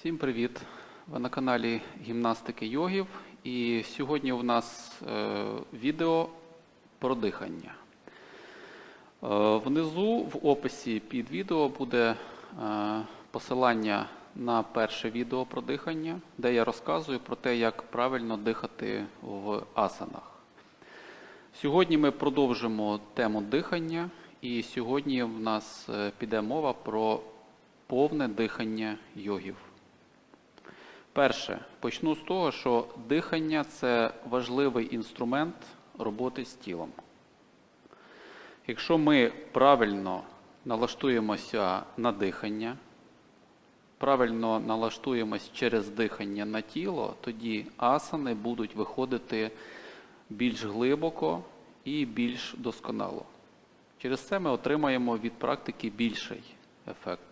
Всім привіт! Ви на каналі Гімнастики йогів. І сьогодні у нас е, відео про дихання. Е, внизу в описі під відео буде е, посилання на перше відео про дихання, де я розказую про те, як правильно дихати в асанах. Сьогодні ми продовжимо тему дихання, і сьогодні в нас піде мова про повне дихання йогів. Перше, почну з того, що дихання це важливий інструмент роботи з тілом. Якщо ми правильно налаштуємося на дихання, правильно налаштуємось через дихання на тіло, тоді асани будуть виходити більш глибоко і більш досконало. Через це ми отримаємо від практики більший ефект.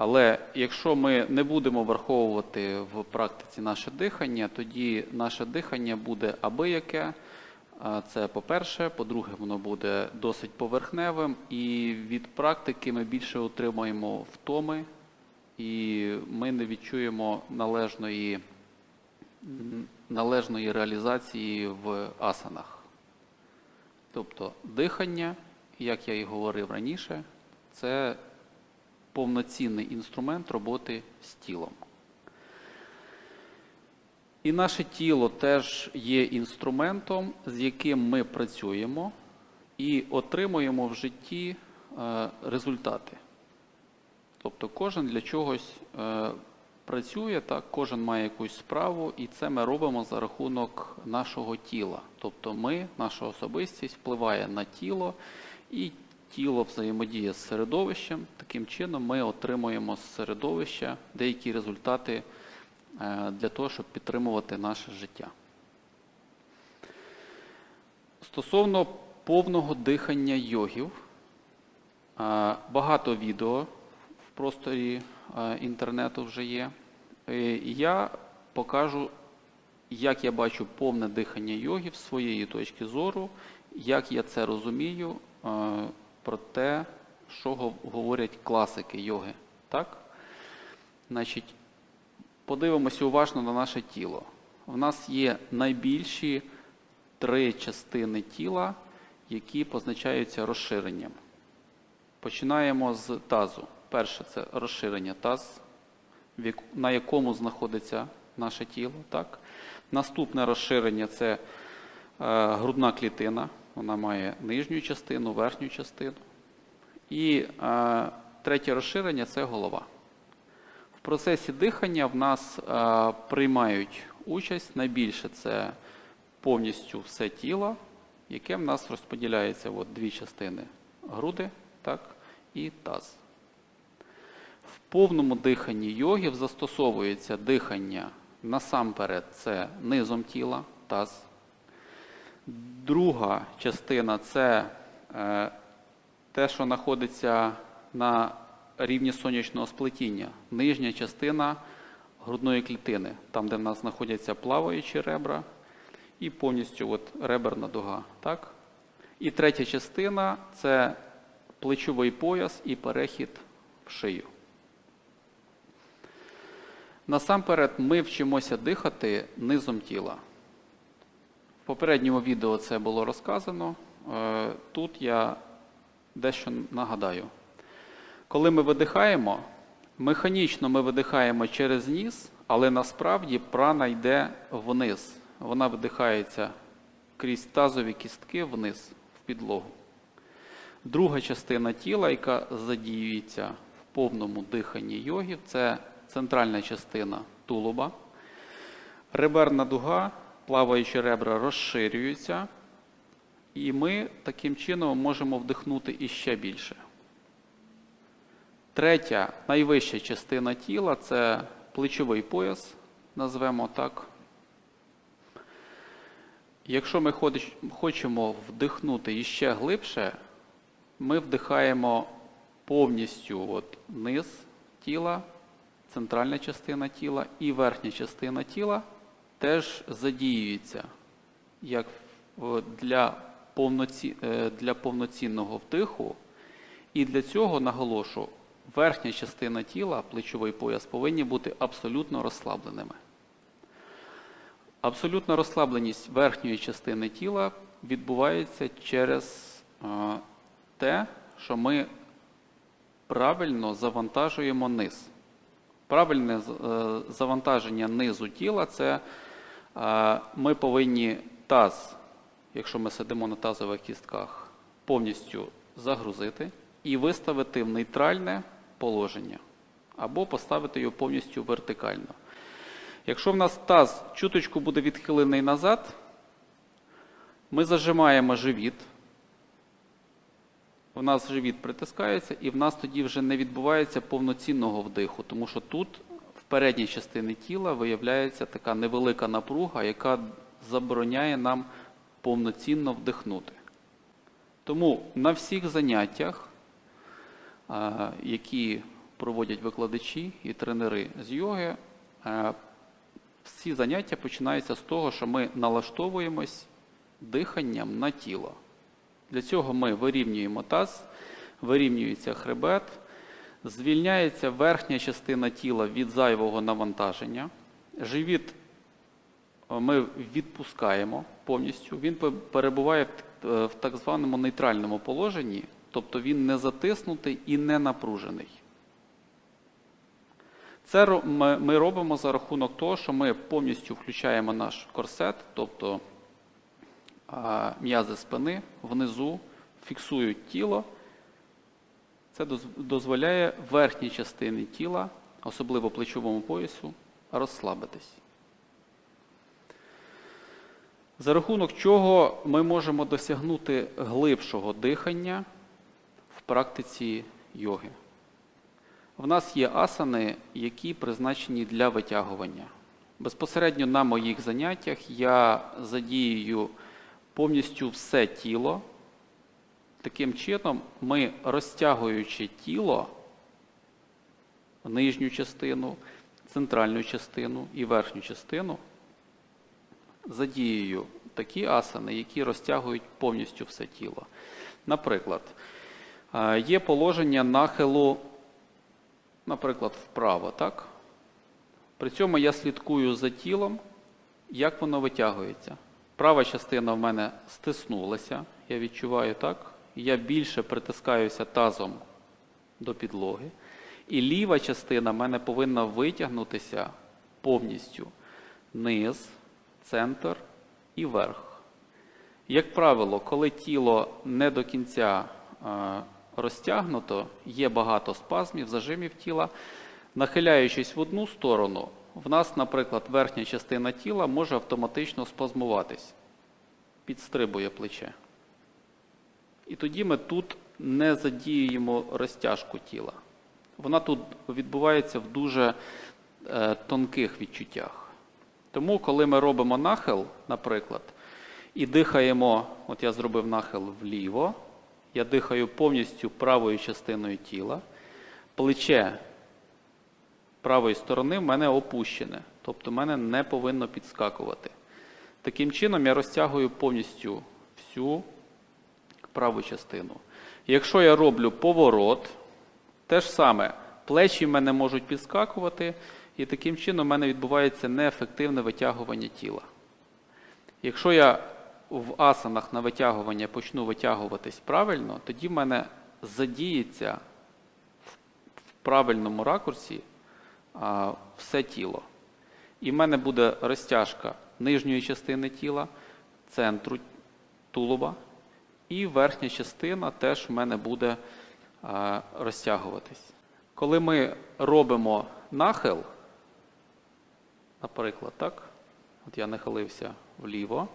Але якщо ми не будемо враховувати в практиці наше дихання, тоді наше дихання буде абияке. А Це по-перше, по-друге, воно буде досить поверхневим, і від практики ми більше отримаємо втоми, і ми не відчуємо належної, належної реалізації в асанах. Тобто дихання, як я і говорив раніше, це повноцінний інструмент роботи з тілом. І наше тіло теж є інструментом, з яким ми працюємо і отримуємо в житті е, результати. Тобто кожен для чогось е, працює, так, кожен має якусь справу, і це ми робимо за рахунок нашого тіла. Тобто ми, наша особистість впливає на тіло, і тіло взаємодіє з середовищем. Таким чином ми отримуємо з середовища деякі результати е, для того, щоб підтримувати наше життя. Стосовно повного дихання йогів, е, багато відео в просторі е, інтернету вже є. Я покажу, як я бачу повне дихання йогів з своєї точки зору, як я це розумію, про те, що говорять класики йоги. Так? Значить, подивимося уважно на наше тіло. В нас є найбільші три частини тіла, які позначаються розширенням. Починаємо з тазу. Перше це розширення таз, на якому знаходиться наше тіло. Так? Наступне розширення це е, грудна клітина. Вона має нижню частину, верхню частину. І е, третє розширення це голова. В процесі дихання в нас е, приймають участь найбільше це повністю все тіло, яке в нас розподіляється от дві частини груди так, і таз. В повному диханні йогів застосовується дихання насамперед це низом тіла, таз. Друга частина це е, те, що знаходиться на рівні сонячного сплетіння. Нижня частина грудної клітини, там, де в нас знаходяться плаваючі ребра, і повністю от реберна дуга. Так? І третя частина це плечовий пояс і перехід в шию. Насамперед, ми вчимося дихати низом тіла. Попередньому відео це було розказано. Е, Тут я дещо нагадаю. Коли ми видихаємо, механічно ми видихаємо через ніс, але насправді прана йде вниз. Вона видихається крізь тазові кістки вниз, в підлогу. Друга частина тіла, яка задіюється в повному диханні йогів, це центральна частина тулуба. Реберна дуга, плаваючі ребра розширюються, і ми таким чином можемо вдихнути іще більше. Третя, найвища частина тіла це плечовий пояс, назвемо так. Якщо ми хочемо вдихнути іще глибше, ми вдихаємо повністю от низ тіла, центральна частина тіла і верхня частина тіла теж задіюється як для, повноці, е, для повноцінного вдиху. І для цього наголошу, верхня частина тіла, плечовий пояс, повинні бути абсолютно розслабленими. Абсолютна розслабленість верхньої частини тіла відбувається через е, те, що ми правильно завантажуємо низ. Правильне е, завантаження низу тіла це ми повинні таз, якщо ми сидимо на тазових кістках, повністю загрузити і виставити в нейтральне положення або поставити його повністю вертикально. Якщо в нас таз чуточку буде відхилений назад, ми зажимаємо живіт, в нас живіт притискається, і в нас тоді вже не відбувається повноцінного вдиху, тому що тут передній частині тіла виявляється така невелика напруга, яка забороняє нам повноцінно вдихнути. Тому на всіх заняттях, які проводять викладачі і тренери з йоги, всі заняття починаються з того, що ми налаштовуємось диханням на тіло. Для цього ми вирівнюємо таз, вирівнюється хребет, звільняється верхня частина тіла від зайвого навантаження. Живіт е, ми відпускаємо повністю. Він перебуває е, в так званому нейтральному положенні, тобто він не затиснутий і не напружений. Це ми робимо за рахунок того, що ми повністю включаємо наш корсет, тобто м'язи спини внизу фіксують тіло. Це дозволяє верхній частині тіла, особливо плечовому поясу, розслабитись. За рахунок чого ми можемо досягнути глибшого дихання в практиці йоги. В нас є асани, які призначені для витягування. Безпосередньо на моїх заняттях я задіюю повністю все тіло. Таким чином, ми розтягуючи тіло, нижню частину, центральну частину і верхню частину, задіюю такі асани, які розтягують повністю все тіло. Наприклад, е, є положення нахилу, наприклад, вправо, так? При цьому я слідкую за тілом, як воно витягується. Права частина в мене стиснулася, я відчуваю так. Я більше притискаюся тазом до підлоги. І ліва частина мене повинна витягнутися повністю низ, центр і верх. Як правило, коли тіло не до кінця е, розтягнуто, є багато спазмів, зажимів тіла, нахиляючись в одну сторону, в нас, наприклад, верхня частина тіла може автоматично спазмуватись, підстрибує плече. І тоді ми тут не задіюємо розтяжку тіла. Вона тут відбувається в дуже е, тонких відчуттях. Тому, коли ми робимо нахил, наприклад, і дихаємо, от я зробив нахил вліво, я дихаю повністю правою частиною тіла, плече правої сторони в мене опущене, тобто в мене не повинно підскакувати. Таким чином я розтягую повністю всю праву частину. Якщо я роблю поворот, те ж саме, плечі в мене можуть підскакувати, і таким чином в мене відбувається неефективне витягування тіла. Якщо я в асанах на витягування почну витягуватись правильно, тоді в мене задіється в правильному ракурсі а, все тіло. І в мене буде розтяжка нижньої частини тіла, центру тулуба, і верхня частина теж в мене буде розтягуватись. Коли ми робимо нахил, наприклад, так, от я нахилився вліво,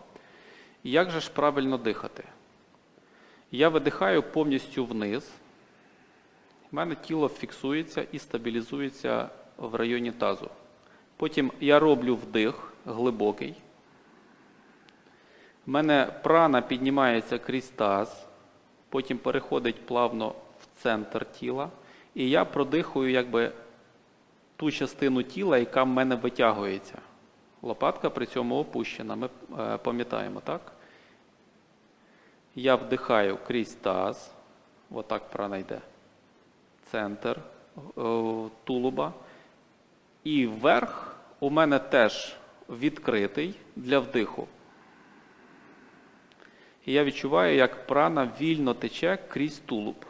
як же ж правильно дихати? Я видихаю повністю вниз. У мене тіло фіксується і стабілізується в районі тазу. Потім я роблю вдих глибокий. У мене прана піднімається крізь таз, потім переходить плавно в центр тіла. І я продихую якби ту частину тіла, яка в мене витягується. Лопатка при цьому опущена. Ми е, пам'ятаємо, так? Я вдихаю крізь таз, отак прана йде. Центр, тулуба. І верх у мене теж відкритий для вдиху. І я відчуваю, як прана вільно тече крізь тулуб.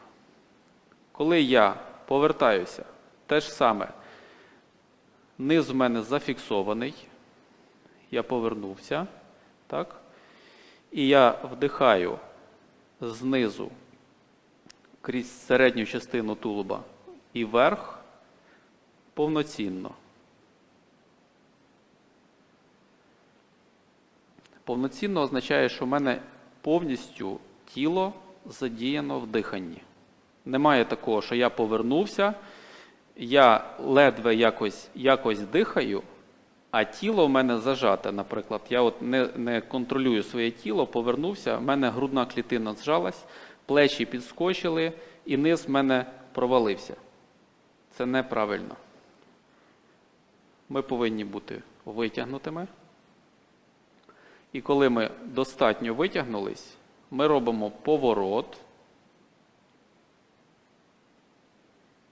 Коли я повертаюся, те ж саме. Низ в мене зафіксований. Я повернувся. Так? І я вдихаю знизу крізь середню частину тулуба і вверх повноцінно. Повноцінно означає, що в мене повністю тіло задіяно в диханні. Немає такого, що я повернувся, я ледве якось, якось дихаю, а тіло в мене зажате, наприклад. Я от не, не контролюю своє тіло, повернувся, в мене грудна клітина зжалась, плечі підскочили, і низ в мене провалився. Це неправильно. Ми повинні бути витягнутими. І коли ми достатньо витягнулись, ми робимо поворот.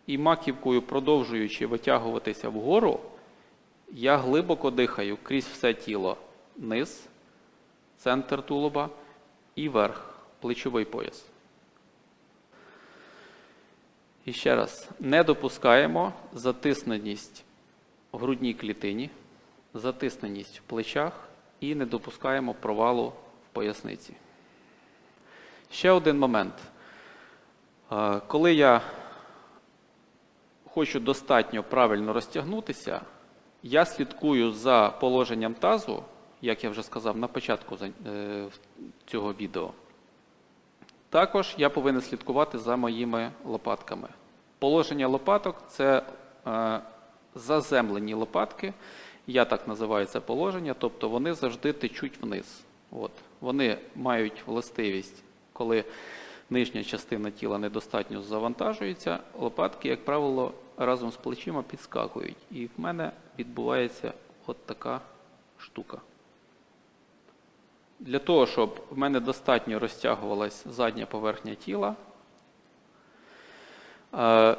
І маківкою, продовжуючи витягуватися вгору, я глибоко дихаю крізь все тіло низ, центр тулуба і верх, плечовий пояс. І ще раз, не допускаємо затисненість в грудній клітині, затисненість в плечах і не допускаємо провалу в поясниці. Ще один момент. Е, Коли я хочу достатньо правильно розтягнутися, я слідкую за положенням тазу, як я вже сказав на початку е, цього відео. Також я повинен слідкувати за моїми лопатками. Положення лопаток це е, заземлені лопатки. Я так називаю це положення, тобто вони завжди течуть вниз. От. Вони мають властивість, коли нижня частина тіла недостатньо завантажується, лопатки, як правило, разом з плечима підскакують. І в мене відбувається от така штука. Для того, щоб в мене достатньо розтягувалась задня поверхня тіла, е,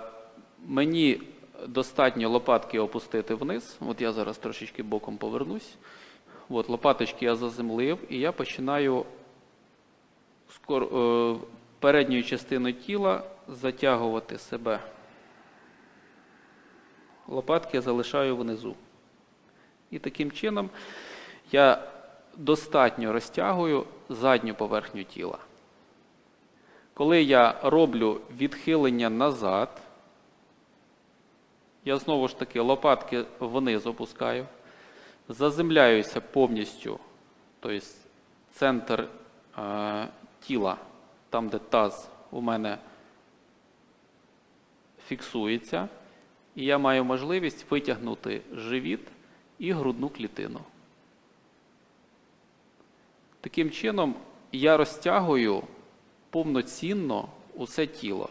мені достатньо лопатки опустити вниз. От я зараз трошечки боком повернусь. От, лопаточки я заземлив, і я починаю е, передньою частиною тіла затягувати себе. Лопатки я залишаю внизу. І таким чином я достатньо розтягую задню поверхню тіла. Коли я роблю відхилення назад, я знову ж таки лопатки вниз опускаю, заземляюся повністю, тобто центр е, тіла, там, де таз у мене фіксується, і я маю можливість витягнути живіт і грудну клітину. Таким чином, я розтягую повноцінно усе тіло.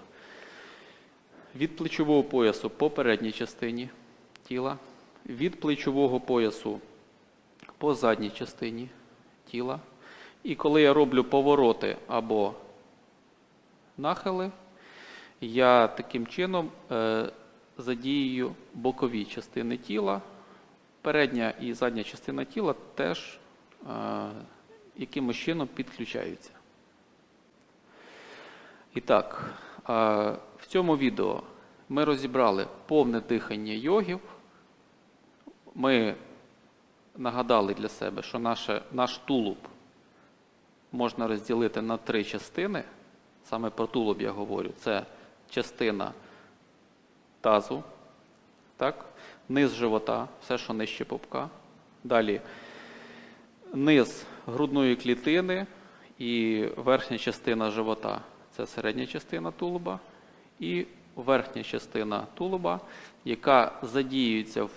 Від плечового поясу по передній частині тіла, від плечового поясу по задній частині тіла. І коли я роблю повороти або нахили, я таким чином е, задіюю бокові частини тіла. Передня і задня частина тіла теж е, якимось чином підключаються. І так, в цьому відео ми розібрали повне дихання йогів. Ми нагадали для себе, що наше, наш тулуб можна розділити на три частини. Саме про тулуб я говорю. Це частина тазу, так? низ живота, все, що нижче попка. Далі низ грудної клітини і верхня частина живота це середня частина тулуба, і верхня частина тулуба, яка задіюється в,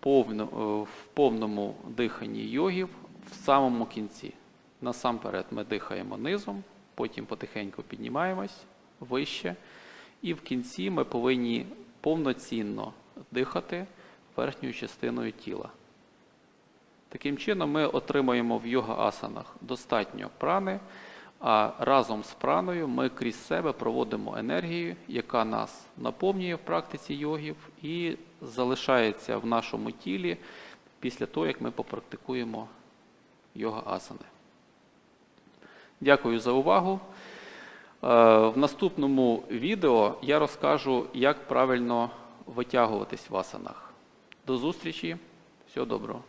повно, в повному диханні йогів в самому кінці. Насамперед ми дихаємо низом, потім потихеньку піднімаємось вище, і в кінці ми повинні повноцінно дихати верхньою частиною тіла. Таким чином, ми отримуємо в йога-асанах достатньо прани, А разом з праною ми крізь себе проводимо енергію, яка нас наповнює в практиці йогів і залишається в нашому тілі після того, як ми попрактикуємо йога асани. Дякую за увагу. Е, В наступному відео я розкажу, як правильно витягуватись в асанах. До зустрічі. Всього доброго.